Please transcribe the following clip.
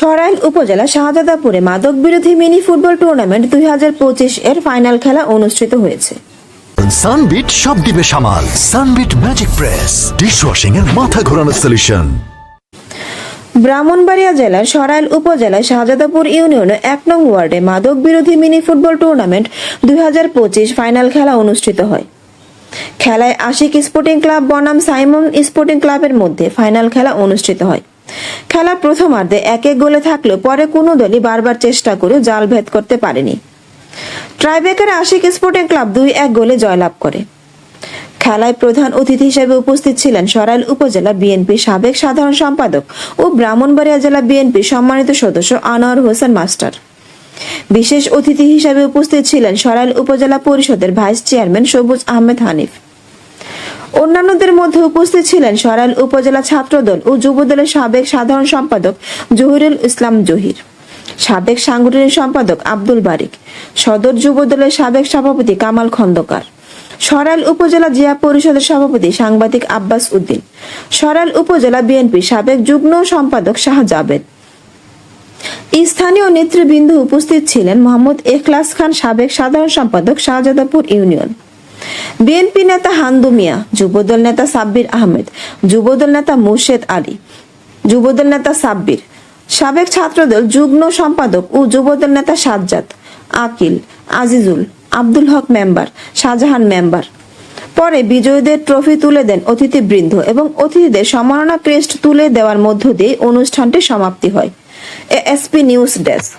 সরাইল উপজেলা শাহজাদাপুরে মাদক বিরোধী মিনি ফুটবল টুর্নামেন্ট দুই হাজার পঁচিশ এর ফাইনাল খেলা অনুষ্ঠিত হয়েছে। সানবিট সব দিবে সামাল। Sunbit magic press. ডিশওয়াশিং এর মাথা ঘোরানো সলিউশন ব্রাহ্মণবাড়িয়া জেলার সরাইল উপজেলায় শাহজাদাপুর ইউনিয়নে এক নং ওয়ার্ডে মাদক বিরোধী মিনি ফুটবল টুর্নামেন্ট দুই হাজার পঁচিশ ফাইনাল খেলা অনুষ্ঠিত হয়। খেলায় আশিক স্পোর্টিং ক্লাব বনাম সাইমন স্পোর্টিং ক্লাবের মধ্যে ফাইনাল খেলা অনুষ্ঠিত হয়। খেলার প্রথমার্ধে এক এক গোলে থাকলেও পরে কোনো দলই বারবার চেষ্টা করেও জাল ভেদ করতে পারেনি। ট্রাইবেকারে আশিক স্পোর্টিং ক্লাব দুই এক গোলে জয়লাভ করে। খেলায় প্রধান অতিথি হিসেবে উপস্থিত ছিলেন সরাইল উপজেলা বিএনপি সাবেক সাধারণ সম্পাদক ও ব্রাহ্মণবাড়িয়া জেলা বিএনপি সম্মানিত সদস্য আনোয়ার হোসেন মাস্টার। বিশেষ অতিথি হিসেবে উপস্থিত ছিলেন সরাইল উপজেলা পরিষদের ভাইস চেয়ারম্যান সবুজ আহমেদ হানিফ। অন্যান্যদের মধ্যে উপস্থিত ছিলেন সরাইল উপজেলা ছাত্রদল ও যুবদলের সাবেক সাধারণ সম্পাদক জহিরুল ইসলাম জহির, সাবেক সাংগঠনিক সম্পাদক আব্দুল বারিক, সদর যুবদলের সাবেক সভাপতি কামাল খন্দকার সরাইল উপজেলা জিয়া পরিষদের সভাপতি সাংবাদিক আব্বাস উদ্দিন সরাইল উপজেলা বিএনপি সাবেক যুগ্ম সম্পাদক শাহ জাবেদ স্থানীয় নেতৃবৃন্দ উপস্থিত ছিলেন মোহাম্মদ এখলাস খান সাবেক সাধারণ সম্পাদক শাহজাদাপুর ইউনিয়ন। বিএনপি নেতা হান্দু মিয়া, যুবদল নেতা সাব্বির আহমেদ, যুবদল নেতা মুর্শেদ আলী, যুবদল নেতা সাব্বির, সাবেক ছাত্রদল যুগ্ম সম্পাদক ও যুবদল নেতা সাজ্জাদ, আকিল, আজিজুল, আব্দুল হক মেম্বার, শাহজাহান মেম্বার। পরে বিজয়ীদের ট্রফি তুলে দেন অতিথিবৃন্দ এবং অতিথিদের সম্মাননা ক্রেস্ট তুলে দেওয়ার মধ্য দিয়ে অনুষ্ঠানটি সমাপ্তি হয়। ASP news desk.